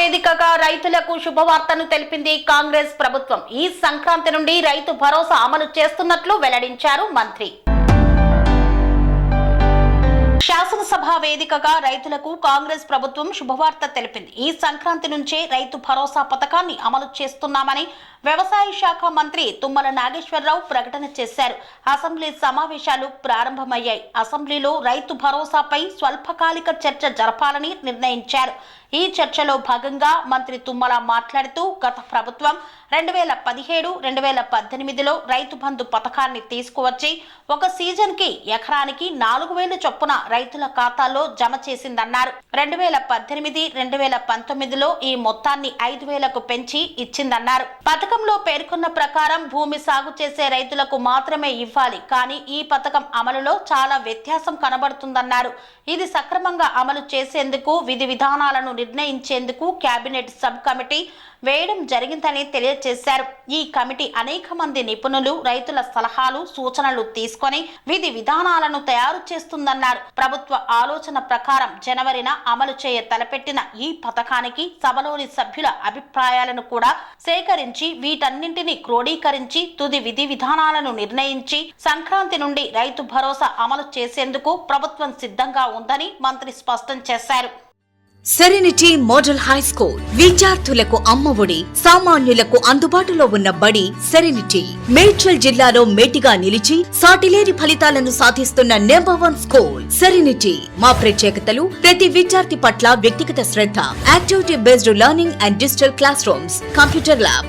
వేదికగా రైతులకు శుభవార్తను తెలిపింది కాంగ్రెస్ ప్రభుత్వం. ఈ సంక్రాంతి నుండి రైతు భరోసా అమలు చేస్తున్నట్లు వెల్లడించారు మంత్రి. శాసనసభ వేదికగా రైతులకు కాంగ్రెస్ ప్రభుత్వం శుభవార్త తెలిపింది. ఈ సంక్రాంతి నుంచే రైతు భరోసా పథకాన్ని అమలు చేస్తున్నామని వ్యవసాయ శాఖ మంత్రి తుమ్మల నాగేశ్వరరావు ప్రకటన చేశారు. అసెంబ్లీ సమావేశాలు ప్రారంభమయ్యాయి. అసెంబ్లీలో రైతు భరోసాపై స్వల్పకాలిక చర్చ జరపాలని నిర్ణయించారు. ఈ చర్చలో భాగంగా మంత్రి తుమ్మల మాట్లాడుతూ గత ప్రభుత్వం రెండు వేల పదిహేడు రెండు వేల పద్దెనిమిదిలో రైతు బంధు పథకాన్ని తీసుకువచ్చి ఒక సీజన్కి ఎకరానికి నాలుగు వేలు చొప్పున రైతుల ఖాతాల్లో జమ చేసిందన్నారు. రెండు వేల పద్దెనిమిది రెండు వేల పంతొమ్మిదిలో ఈ మొత్తాన్ని ఐదు వేలకు పెంచి ఇచ్చిందన్నారు. పథకంలో పేర్కొన్న ప్రకారం భూమి సాగు చేసే రైతులకు మాత్రమే ఇవ్వాలి. కానీ ఈ పథకం అమలులో చాలా వ్యత్యాసం కనబడుతుందన్నారు. ఇది సక్రమంగా అమలు చేసేందుకు విధి విధానాలను నిర్ణయించేందుకు కేబినెట్ సబ్ కమిటీ వేయడం జరిగిందని తెలియజేశారు. ఈ కమిటీ అనేక మంది నిపుణులు రైతుల సలహాలు సూచనలు తీసుకొని విధి విధానాలను తయారు చేస్తుందన్నారు. ప్రభుత్వ ఆలోచన ప్రకారం జనవరిన అమలు చేయ తలపెట్టిన ఈ పథకానికి సభలోని సభ్యుల అభిప్రాయాలను కూడా సేకరించి వీటన్నింటినీ క్రోడీకరించి తుది విధి విధానాలను నిర్ణయించి సంక్రాంతి నుండి రైతు భరోసా అమలు చేసేందుకు ప్రభుత్వం సిద్ధంగా ఉందని మంత్రి స్పష్టం చేశారు. సెరెనిటీ మోడల్ హై స్కూల్ విద్యార్థులకు అమ్మఒడి సామాన్యులకు అందుబాటులో ఉన్న బడి సెరెనిటీ మేడ్చల్ జిల్లాలో మేటిగా నిలిచి సాటిలేని ఫలితాలను సాధిస్తున్న నెంబర్ వన్ స్కూల్ సెరెనిటీ మా ప్రత్యేకతలు ప్రతి విద్యార్థి పట్ల వ్యక్తిగత శ్రద్ధ activity based learning and digital classrooms computer lab